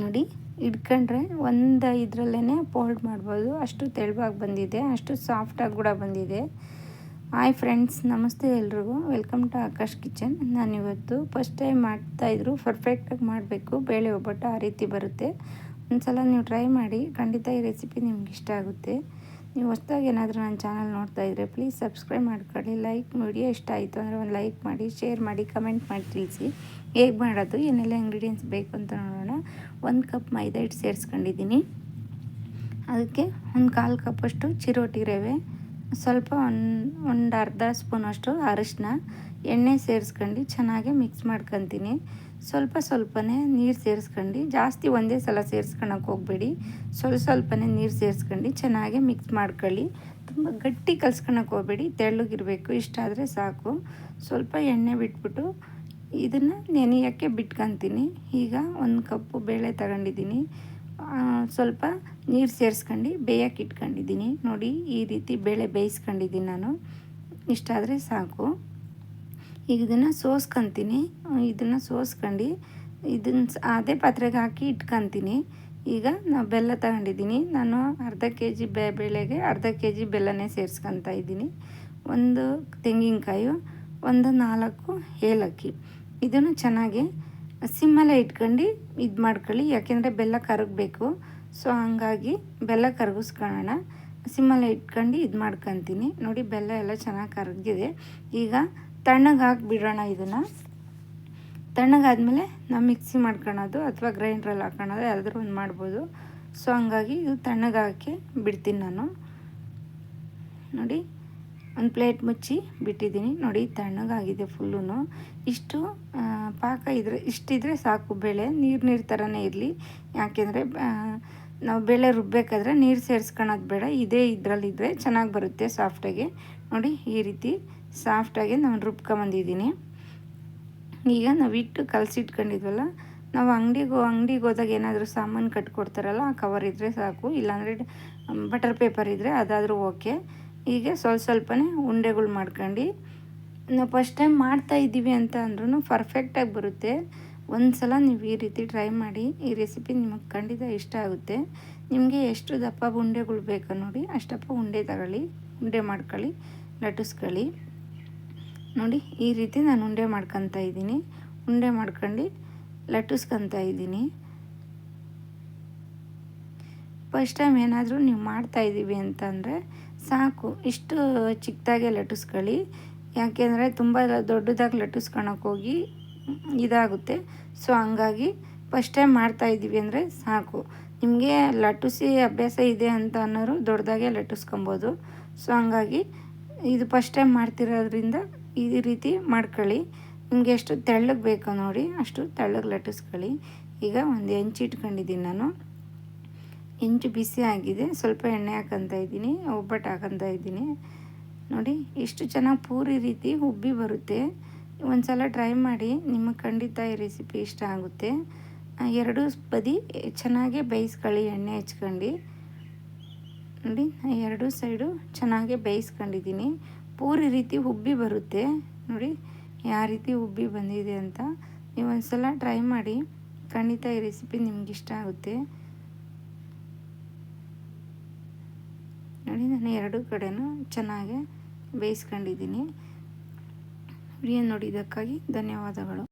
ನೋಡಿ, ಇಟ್ಕೊಂಡ್ರೆ ಒಂದು ಇದರಲ್ಲೇ ಫೋಲ್ಡ್ ಮಾಡ್ಬೋದು. ಅಷ್ಟು ತೆಳುವಾಗಿ ಬಂದಿದೆ, ಅಷ್ಟು ಸಾಫ್ಟಾಗಿ ಕೂಡ ಬಂದಿದೆ. ಹಾಯ್ ಫ್ರೆಂಡ್ಸ್ ನಮಸ್ತೆ ಎಲ್ರಿಗೂ. ವೆಲ್ಕಮ್ ಟು ಆಕಾಶ್ ಕಿಚನ್ ನಾನಿವತ್ತು ಫಸ್ಟ್ ಟೈಮ್ ಮಾಡ್ತಾಯಿದ್ರು ಪರ್ಫೆಕ್ಟಾಗಿ ಮಾಡಬೇಕು. ಬೇಳೆ ಒಬ್ಬಟ್ಟು ಆ ರೀತಿ ಬರುತ್ತೆ. ಒಂದು ಸಲ ನೀವು ಟ್ರೈ ಮಾಡಿ, ಖಂಡಿತ ಈ ರೆಸಿಪಿ ನಿಮ್ಗೆ ಇಷ್ಟ ಆಗುತ್ತೆ. ನೀವು ಹೊಸ್ದಾಗಿ ಏನಾದರೂ ನನ್ನ ಚಾನಲ್ ನೋಡ್ತಾ ಇದ್ದರೆ ಪ್ಲೀಸ್ ಸಬ್ಸ್ಕ್ರೈಬ್ ಮಾಡ್ಕೊಳ್ಳಿ. ಲೈಕ್ ವಿಡಿಯೋ ಇಷ್ಟ ಆಯಿತು ಅಂದರೆ ಒಂದು ಲೈಕ್ ಮಾಡಿ ಶೇರ್ ಮಾಡಿ ಕಮೆಂಟ್ ಮಾಡಿ ತಿಳಿಸಿ. ಹೇಗೆ ಮಾಡೋದು, ಏನೆಲ್ಲ ಇಂಗ್ರೀಡಿಯೆಂಟ್ಸ್ ಬೇಕು ಅಂತ ನೋಡೋಣ. ಒಂದು ಕಪ್ ಮೈದಾ ಹಿಟ್ಟು ಸೇರಿಸ್ಕೊಂಡಿದ್ದೀನಿ. ಅದಕ್ಕೆ ಒಂದು ಕಾಲು ಕಪ್ಪಷ್ಟು ಚಿರೋಟಿ ರವೆ, ಸ್ವಲ್ಪ ಒಂದು ಒಂದು ಅರ್ಧ ಸ್ಪೂನಷ್ಟು ಅರಿಶಿನ, ಎಣ್ಣೆ ಸೇರಿಸ್ಕೊಂಡು ಚೆನ್ನಾಗಿ ಮಿಕ್ಸ್ ಮಾಡ್ಕೊತೀನಿ. ಸ್ವಲ್ಪ ಸ್ವಲ್ಪನೇ ನೀರು ಸೇರಿಸ್ಕೊಂಡು, ಜಾಸ್ತಿ ಒಂದೇ ಸಲ ಸೇರಿಸ್ಕೊಳಕ್ಕೆ ಹೋಗಬೇಡಿ. ಸ್ವಲ್ಪ ಸ್ವಲ್ಪನೇ ನೀರು ಸೇರಿಸ್ಕೊಂಡು, ಚೆನ್ನಾಗಿ ಮಿಕ್ಸ್ ಮಾಡ್ಕೊಳ್ಳಿ. ತುಂಬ ಗಟ್ಟಿ ಕಲ್ಸ್ಕೊಳಕ್ಕೆ ಹೋಗಬೇಡಿ. ತೆಳ್ಳಗಿರಬೇಕು ಇಷ್ಟಾದರೆ ಸಾಕು. ಸ್ವಲ್ಪ ಎಣ್ಣೆ ಬಿಟ್ಬಿಟ್ಟು ಇದನ್ನು ನೆನೆಯೋಕ್ಕೆ ಬಿಟ್ಕೊತೀನಿ. ಈಗ ಒಂದು ಕಪ್ಪು ಬೇಳೆ ತಗೊಂಡಿದ್ದೀನಿ. ಸ್ವಲ್ಪ ನೀರು ಸೇರಿಸ್ಕೊಂಡು, ಬೇಯಕ್ಕೆ ಇಟ್ಕೊಂಡಿದ್ದೀನಿ. ನೋಡಿ, ಈ ರೀತಿ ಬೇಳೆ ಬೇಯಿಸ್ಕೊಂಡಿದ್ದೀನಿ ನಾನು. ಇಷ್ಟಾದರೆ ಸಾಕು. ಈಗ ಇದನ್ನು ಸೋಸ್ಕೊತೀನಿ. ಇದನ್ನು ಸೋಸ್ಕೊಂಡು ಇದನ್ನು ಅದೇ ಪಾತ್ರೆಗೆ ಹಾಕಿ ಇಟ್ಕೊತೀನಿ. ಈಗ ನಾವು ಬೆಲ್ಲ ತಗೊಂಡಿದ್ದೀನಿ. ನಾನು ಅರ್ಧ ಕೆ ಜಿ ಬೆ, ಬೇಳೆಗೆ ಅರ್ಧ ಕೆ ಜಿ ಬೆಲ್ಲನೇ ಸೇರಿಸ್ಕೊತಾ ಇದ್ದೀನಿ. ಒಂದು ತೆಂಗಿನಕಾಯಿ, ಒಂದು ನಾಲ್ಕು ಏಲಕ್ಕಿ. ಇದನ್ನು ಚೆನ್ನಾಗಿ ಸಿಮ್ಮಲ್ಲೇ ಇಟ್ಕೊಂಡು ಇದು ಮಾಡ್ಕೊಳ್ಳಿ. ಯಾಕೆಂದರೆ ಬೆಲ್ಲ ಕರಗಬೇಕು. ಸೊ, ಹಂಗಾಗಿ ಬೆಲ್ಲ ಕರಗಿಸ್ಕೊಳ್ಳೋಣ. ಸಿಮ್ಮಲ್ಲೇ ಇಟ್ಕೊಂಡು ಇದು ಮಾಡ್ಕೊತೀನಿ. ನೋಡಿ, ಬೆಲ್ಲ ಎಲ್ಲ ಚೆನ್ನಾಗಿ ಕರಗಿದೆ ಈಗ ತಣ್ಣಗೆ ಹಾಕಿಬಿಡೋಣ ಇದನ್ನು. ತಣ್ಣಗಾದಮೇಲೆ ನಾವು ಮಿಕ್ಸಿ ಮಾಡ್ಕೊಳೋದು ಅಥವಾ ಗ್ರೈಂಡ್ರಲ್ಲಿ ಹಾಕೊಳೋದು ಯಾವ್ದಾದ್ರು ಒಂದು ಮಾಡ್ಬೋದು. ಸೊ, ಹಂಗಾಗಿ ಇದು ತಣ್ಣಗೆ ಬಿಡ್ತೀನಿ ನಾನು. ನೋಡಿ, ಒಂದು ಪ್ಲೇಟ್ ಮುಚ್ಚಿ ಬಿಟ್ಟಿದ್ದೀನಿ. ನೋಡಿ ತಣ್ಣಗಾಗಿದೆ ಫುಲ್ಲು ಇಷ್ಟು ಪಾಕ ಇದ್ರೆ, ಇಷ್ಟಿದ್ರೆ ಸಾಕು. ಬೇಳೆ, ನೀರು ನೀರು ಥರನೇ ಇರಲಿ. ಯಾಕೆಂದರೆ ನಾವು ಬೇಳೆ ರುಬ್ಬೇಕಾದ್ರೆ ನೀರು ಸೇರಿಸ್ಕೊಳೋದು ಬೇಡ. ಇದೇ ಇದರಲ್ಲಿದ್ದರೆ ಚೆನ್ನಾಗಿ ಬರುತ್ತೆ ಸಾಫ್ಟಾಗಿ. ನೋಡಿ, ಈ ರೀತಿ ಸಾಫ್ಟಾಗಿ ನಾನು ರುಬ್ಕೊಂಬಂದಿದ್ದೀನಿ ಈಗ ನಾವು ಇಟ್ಟು ಕಲಸಿಟ್ಕೊಂಡಿದ್ವಲ್ಲ, ನಾವು ಅಂಗಡಿಗೆ ಅಂಗಡಿಗೆ ಹೋದಾಗ ಏನಾದರೂ ಸಾಮಾನು ಕಟ್ಕೊಡ್ತಾರಲ್ಲ, ಆ ಕವರ್ ಇದ್ದರೆ ಸಾಕು, ಇಲ್ಲಾಂದರೆ ಬಟರ್ ಪೇಪರ್ ಇದ್ದರೆ ಅದಾದರೂ ಓಕೆ. ಹೀಗೆ ಸ್ವಲ್ಪ ಸ್ವಲ್ಪನೇ ಉಂಡೆಗಳು ಮಾಡ್ಕೊಂಡು, ನಾವು ಫಸ್ಟ್ ಟೈಮ್ ಮಾಡ್ತಾ ಇದ್ದೀವಿ ಅಂತ ಅಂದ್ರೂ ಪರ್ಫೆಕ್ಟಾಗಿ ಬರುತ್ತೆ. ಒಂದು ಸಲ ನೀವು ಈ ರೀತಿ ಟ್ರೈ ಮಾಡಿ, ಈ ರೆಸಿಪಿ ನಿಮಗೆ ಖಂಡಿತ ಇಷ್ಟ ಆಗುತ್ತೆ. ನಿಮಗೆ ಎಷ್ಟು ದಪ್ಪ ಉಂಡೆಗಳು ಬೇಕೋ ನೋಡಿ, ಅಷ್ಟಪ್ಪ ಉಂಡೆ ತಗೊಳ್ಳಿ, ಉಂಡೆ ಮಾಡ್ಕೊಳ್ಳಿ, ಲಟ್ಟಿಸ್ಕೊಳ್ಳಿ. ನೋಡಿ, ಈ ರೀತಿ ನಾನು ಉಂಡೆ ಮಾಡ್ಕೊತಾ ಇದ್ದೀನಿ. ಉಂಡೆ ಮಾಡ್ಕೊಂಡು ಲಟ್ಟಿಸ್ಕೊತಾ ಇದ್ದೀನಿ. ಫಸ್ಟ್ ಟೈಮ್ ಏನಾದರೂ ನೀವು ಮಾಡ್ತಾಯಿದ್ದೀವಿ ಅಂತಂದರೆ ಸಾಕು. ಇಷ್ಟು ಚಿಕ್ಕದಾಗೆ ಲಟ್ಟಿಸ್ಕೊಳ್ಳಿ. ಯಾಕೆಂದರೆ ತುಂಬ ದೊಡ್ಡದಾಗಿ ಲಟ್ಟಿಸ್ಕೊಳಕ್ಕೆ ಹೋಗಿ ಇದಾಗುತ್ತೆ. ಸೊ ಹಂಗಾಗಿ ಫಸ್ಟ್ ಟೈಮ್ ಮಾಡ್ತಾಯಿದ್ದೀವಿ ಅಂದರೆ ಸಾಕು. ನಿಮಗೆ ಲಟ್ಟಿಸಿ ಅಭ್ಯಾಸ ಇದೆ ಅಂತ ಅನ್ನೋರು ದೊಡ್ಡದಾಗೆ ಲಟ್ಟಿಸ್ಕೊಬೋದು. ಸೊ ಹಂಗಾಗಿ ಇದು ಫಸ್ಟ್ ಟೈಮ್ ಮಾಡ್ತಿರೋದ್ರಿಂದ ಈ ರೀತಿ ಮಾಡ್ಕೊಳ್ಳಿ. ನಿಮಗೆ ಎಷ್ಟು ತೆಳ್ಳಗೆ ಬೇಕೋ ನೋಡಿ, ಅಷ್ಟು ತೆಳ್ಳಗೆ ಲಟ್ಟಿಸ್ಕೊಳ್ಳಿ. ಈಗ ಒಂದು ಹೆಂಚು ಇಟ್ಕೊಂಡಿದ್ದೀನಿ ನಾನು. ಹೆಂಚು ಬಿಸಿ ಆಗಿದೆ. ಸ್ವಲ್ಪ ಎಣ್ಣೆ ಹಾಕೊತ ಇದ್ದೀನಿ, ಒಬ್ಬಟ್ಟು ಹಾಕೊಂತ ಇದ್ದೀನಿ. ನೋಡಿ, ಎಷ್ಟು ಚೆನ್ನಾಗಿ ಪೂರಿ ರೀತಿ ಉಬ್ಬಿ ಬರುತ್ತೆ. ಒಂದು ಸಲ ಟ್ರೈ ಮಾಡಿ, ನಿಮಗೆ ಖಂಡಿತ ಈ ರೆಸಿಪಿ ಇಷ್ಟ ಆಗುತ್ತೆ. ಎರಡು ಬದಿ ಚೆನ್ನಾಗೆ ಬೇಯಿಸ್ಕೊಳ್ಳಿ, ಎಣ್ಣೆ ಹಚ್ಕೊಂಡು. ನೋಡಿ ಎರಡು ಸೈಡು ಚೆನ್ನಾಗೆ ಬೇಯಿಸ್ಕೊಂಡಿದ್ದೀನಿ. ಪೂರಿ ರೀತಿ ಉಬ್ಬಿ ಬರುತ್ತೆ. ನೋಡಿ ಯಾವ ರೀತಿ ಉಬ್ಬಿ ಬಂದಿದೆ ಅಂತ. ನೀವು ಒಂದು ಸಲ ಟ್ರೈ ಮಾಡಿ, ಖಂಡಿತ ಈ ರೆಸಿಪಿ ನಿಮ್ಗೆ ಇಷ್ಟ ಆಗುತ್ತೆ. ನೋಡಿ, ನಾನು ಎರಡು ಕಡೆನೂ ಚೆನ್ನಾಗೆ ಬೇಯಿಸ್ಕೊಂಡಿದ್ದೀನಿ. ನೋಡಿ, ಇದಕ್ಕಾಗಿ ಧನ್ಯವಾದಗಳು.